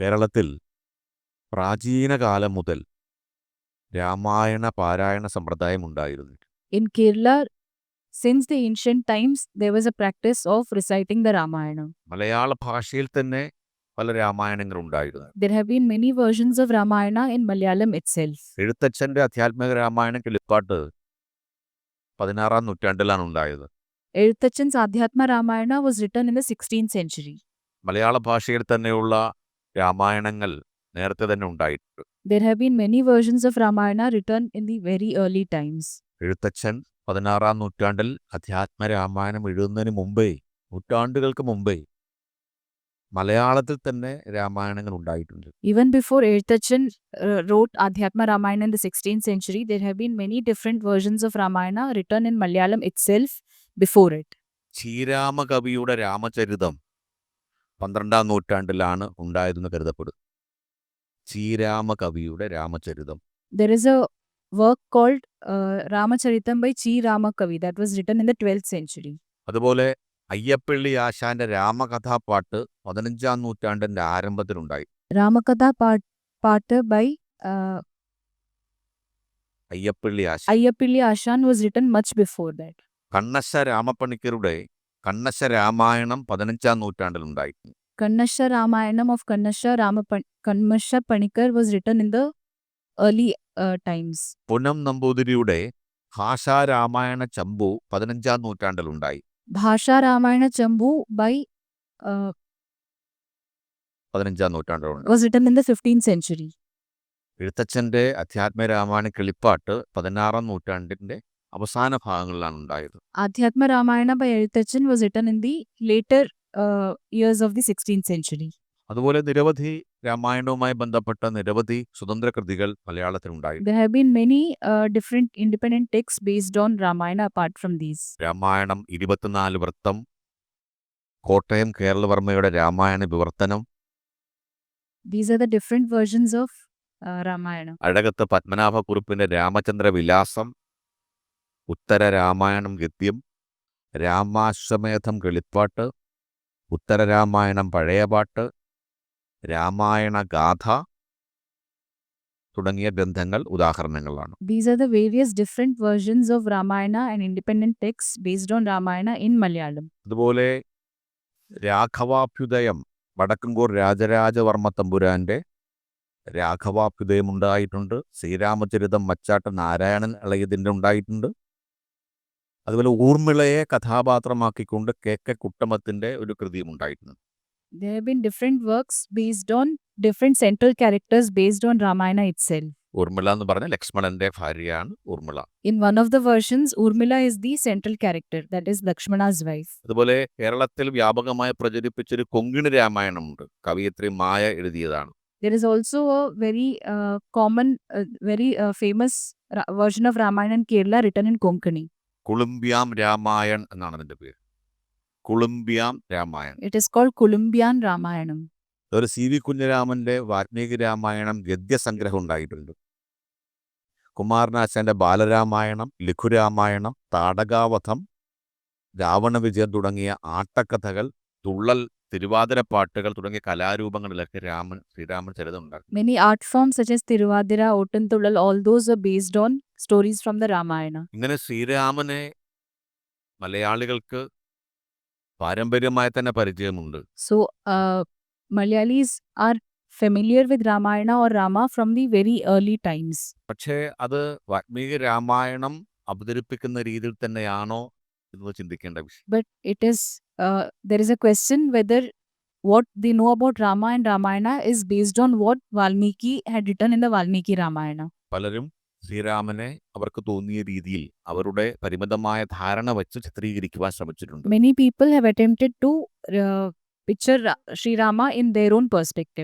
കേരളത്തിൽ പ്രാചീന കാലം മുതൽ രാമായണ പാരായണ സമ്പ്രദായം ഉണ്ടായിരുന്നു. In Kerala since the ancient times there was a practice of reciting the Ramayanam Malayala ഭാഷയിൽ തന്നെ പല രാമായണങ്ങൾ ഉണ്ടായിരുന്നു. There have been many versions of Ramayana in Malayalam itself എഴുത്തച്ഛന്റെ Adhyatmika Ramayanam Kilippattu പതിനാറാം നൂറ്റാണ്ടിലാണ് ഉണ്ടായത്. Ezhuthachan's Adhyatma Ramayana was written in the sixteen century Malayala ഭാഷയിൽ തന്നെയുള്ള രാമായണങ്ങൾ നേരത്തെ തന്നെ ഉണ്ടായിട്ടുണ്ട് There have been many versions of Ramayana written in the very early times. Ezhuthachan പതിനാറാം നൂറ്റാണ്ടിൽ അധ്യാത്മ രാമായണം എഴുതുന്നതിന് മുമ്പേ നൂറ്റാണ്ടുകൾക്ക് മുമ്പേ മലയാളത്തിൽ തന്നെ രാമായണങ്ങൾ ഉണ്ടായിട്ടുണ്ട് Even before Eഴുത്തച്ഛൻ uh, wrote Adhyatma Ramayana in the 16th century, there have been many different versions of Ramayana written in Malayalam itself before it. ശ്രീരാമകവിയുടെ Ramacharitam പന്ത്രണ്ടാം നൂറ്റാണ്ടിലാണ് ഉണ്ടായതെന്ന് കരുതപ്പെടുന്നു കവിയുടെ Ramacharitam There is a work called uh, Ramacharitam by Chi Ramakavi that was written in the 12th century. അതുപോലെ അയ്യപ്പള്ളി ആശാന്റെ രാമകഥാപാട്ട് പതിനഞ്ചാം നൂറ്റാണ്ടിന്റെ ആരംഭത്തിലുണ്ടായി Ramakatha Pat Pata by uh, അയ്യപ്പള്ളി Asha Ayyapilli Ashan was written much before that. Kannassa രാമപ്പണിക്കരുടെ Kannassa Ramayanam പതിനഞ്ചാം നൂറ്റാണ്ടിലുണ്ടായി Kannassa Ramayanam of Kannassa Rama Kannassa Panicker was written in the early times Punam നമ്പൂതിരിയുടെ ഭാഷാ ഭാഷാരാമായണ ചമ്പു പതിനഞ്ചാം ഭാഷാ രാമായണ ചമ്പു by പതിനഞ്ചാം നൂറ്റാണ്ടിലുണ്ട്. എഴുത്തച്ഛന്റെ അധ്യാത്മ രാമായണ കിളിപ്പാട്ട് പതിനാറാം നൂറ്റാണ്ടിന്റെ അവസാന ഭാഗങ്ങളിലാണ് ഉണ്ടായത്. Adhyatma Ramayana Ezhuthachan was written in the later years of the sixteen century അതുപോലെ നിരവധി രാമായണവുമായി ബന്ധപ്പെട്ട നിരവധി സ്വതന്ത്ര കൃതികൾ മലയാളത്തിൽ ഉണ്ടായി. Have been many different independent text based on Ramayana apart from these Ramayanam ഇരുപത്തിനാല് വൃത്തം കോട്ടയം കേരളവർമ്മയുടെ രാമായണ വിവർത്തനം. These are the different versions of Ramayanam Azhakath Padmanabha കുറിപ്പിന്റെ Ramachandra Vilasam Uttara Ramayanam ഗദ്യം രാമാശ്വമേധം കിളിപ്പാട്ട് ഉത്തര രാമായണം പഴയ പാട്ട് രാമായണ ഗാഥ തുടങ്ങിയ ഗ്രന്ഥങ്ങൾ ഉദാഹരണങ്ങളാണ്. These are the various different versions of Ramayana and independent texts based on Ramayana in Malayalam അതുപോലെ രാഘവാഭ്യുദയം വടക്കൻകൂർ രാജരാജവർമ്മ തമ്പുരാന്റെ രാഘവാഭ്യുദയം ഉണ്ടായിട്ടുണ്ട്. ശ്രീരാമചരിതം മച്ചാട്ട നാരായണൻ ഇളയതിന്റെ ഉണ്ടായിട്ടുണ്ട്. അതുപോലെ ഊർമിളയെ കഥാപാത്രമാക്കിക്കൊണ്ട് കെ കെ കുട്ടമത്തിന്റെ ഒരു കൃതിയും ഉണ്ടായിട്ടുണ്ട് There have been different works based on different central characters based on Ramayana itself. Urmila എന്ന് പറഞ്ഞ ലക്ഷ്മണന്റെ ഭാര്യയാണ് Urmila In one of the versions, Urmila is the central character, that is Lakshmana's wife. അതുപോലെ കേരളത്തിൽ വ്യാപകമായി പ്രചരിപ്പിച്ചൊരു കൊങ്കിണി രാമായണമുണ്ട് കവിയത്രി മായ എഴുതിയതാണ് There is also a very uh, common, uh, very uh, famous ra- version of Ramayana in Kerala written in Konkani. കുളുംബ്യാം Ramayan എന്നാണ് അതിന്റെ പേര്. കുളുംബ്യാം Ramayan. It is called കുളുംബ്യാൻ Ramayanam. അതുപോലെ C V കുഞ്ഞിരാമന്റെ വാൽമീകി രാമായണം ഗദ്യസംഗ്രഹം ഉണ്ടായിട്ടുണ്ട്. കുമാരനാശാന്റെ ബാലരാമായണം ലഘുരാമായണം താടകാവധം രാവണ വിജയം തുടങ്ങിയ ആട്ടക്കഥകൾ തുള്ളൽ തിരുവാതിര പാട്ടുകൾ തുടങ്ങിയ കലാരൂപങ്ങളിലൊക്കെ രാമൻ ശ്രീരാമൻ ചരിതം ഉണ്ടാക്കി Many art forms such as all those all those are based on stories from the Ramayana. ഇങ്ങനെ ശ്രീരാമനെ മലയാളികൾക്ക് പാരമ്പര്യമായി തന്നെ പരിചയമുണ്ട് So, uh, Malayalis are familiar with Ramayana or Rama from the very early times. പക്ഷേ അത് വാൽമീകി രാമായണം അവതരിപ്പിക്കുന്ന രീതിയിൽ തന്നെയാണോ എന്ന് ചിന്തിക്കേണ്ട വിഷയം But it is, uh, there is a question whether what they know about Rama and Ramayana is based on what Valmiki had written in the Valmiki Ramayana. പലരും ശ്രീരാമനെ അവർക്ക് തോന്നിയ രീതിയിൽ അവരുടെ പരിമിതമായ ധാരണ വെച്ച് ചിത്രീകരിക്കുവാൻ ശ്രമിച്ചിട്ടുണ്ട് attempted to uh, picture Ra- Sri Rama in their own perspective.